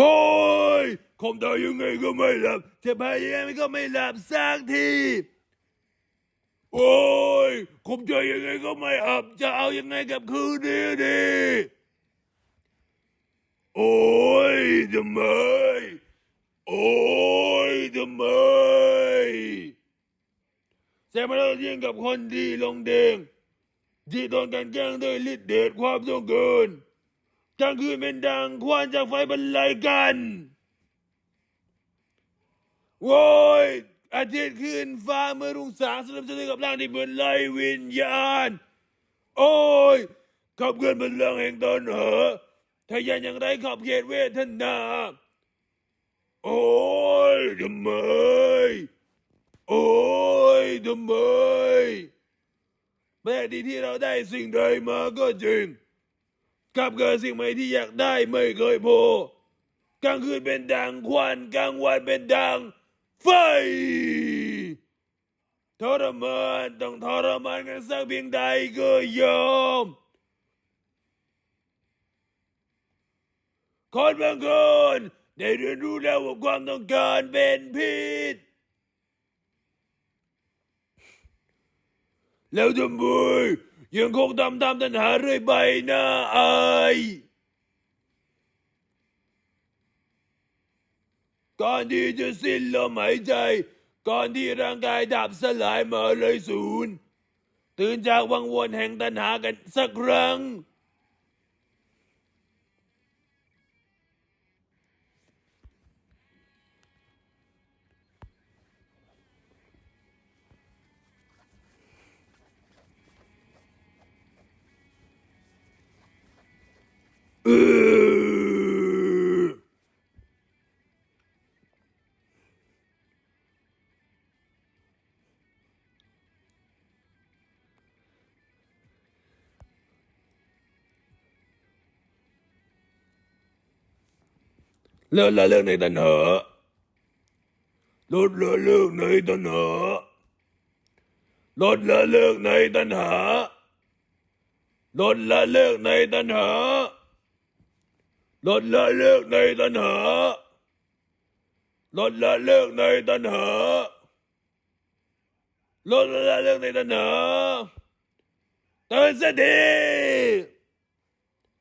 โอ้ยคมต่อยังไงก็ไม่หลับจะพยายามก็ไม่หลับสักทีโอ้ยคมใจยังไงก็ไม่อับ จะเอายังไงกับคืนนี้ดีโอ้ยทำไมโอ้ยทำไมแซมมาเรายิงกับคนดีลงเดงที่โดนกันแกล้งด้วยฤทธิ์เดชความต้องเกิน กลางคืนเป็นดังควันจากไฟบรรลัยกันโว้ยอาทิตย์ขึ้นฟ้าเมื่อรุ่งสางสลับสะเทือนกับร่างที่เหมือนไล่วิญญาณ โอ้ยขับเคลื่อนบนเรื่องแห่งตนเหอทะยานอย่างไรขอบเขตเวทนา โอ้ยทำไม โอ้ยทำไมแม้ดีที่เราได้สิ่งใดมาก็จริง กลับเกิดสิ่งใหม่ที่อยากได้ไม่เคยพอกลางคืนเป็นดังควันกลางวันเป็นดังไฟทรมานต้องทรมานกันสักเพียงใดก็ยอมคนบางคนได้เรียนรู้แล้วว่าความต้องการเป็นพิษแล้วทำไม ยังคงทำตามตัณหาเรื่อยไปนะไอายก่อนที่จะสิ้นลมหายใจ ก่อนที่ร่างกายดับสลายมาเลยศูนย์ตื่นจากวังวนแห่งตัณหากันสักครั้ง เลิกละเลิกในตันเหาลดละเลิกในตันเหาลดละเลิกในตันหาลดละเลิกในตันหาลดละเลิกในตัณหาลดละเลิกในตัณหาลดละเลิกในตัณหาตื่นสักที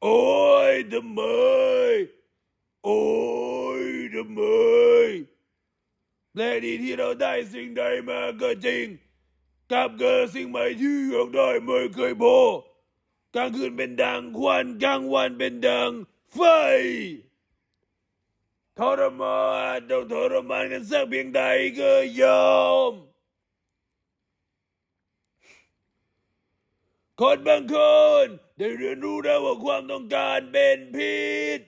โอ้ยทำไม โอ้ยทำไมแปลกดีที่เราได้สิ่งใดมาก็จริงกลับเกิดสิ่งใหม่ที่อยากได้ไม่เคยพอกลางคืนเป็นดังควันกลางวันเป็นดังไฟทรมานต้องทรมานกันสักเพียงใดก็ยอม คนบางคนได้เรียนรู้แล้วว่าความต้องการเป็นพิษ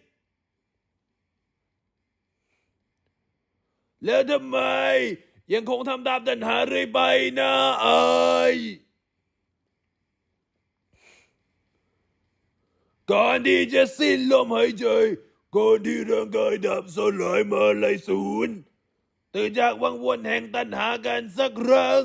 แล้วทำไม ยังคงทำตามตัณหาเรื่อยไปนะไอายก่อนที่จะสิ้นลมหายใจก่อนที่ร่างกายดับสลายมาเลยศูนย์ตื่นจากวังวนแห่งตัณหากันสักครั้ง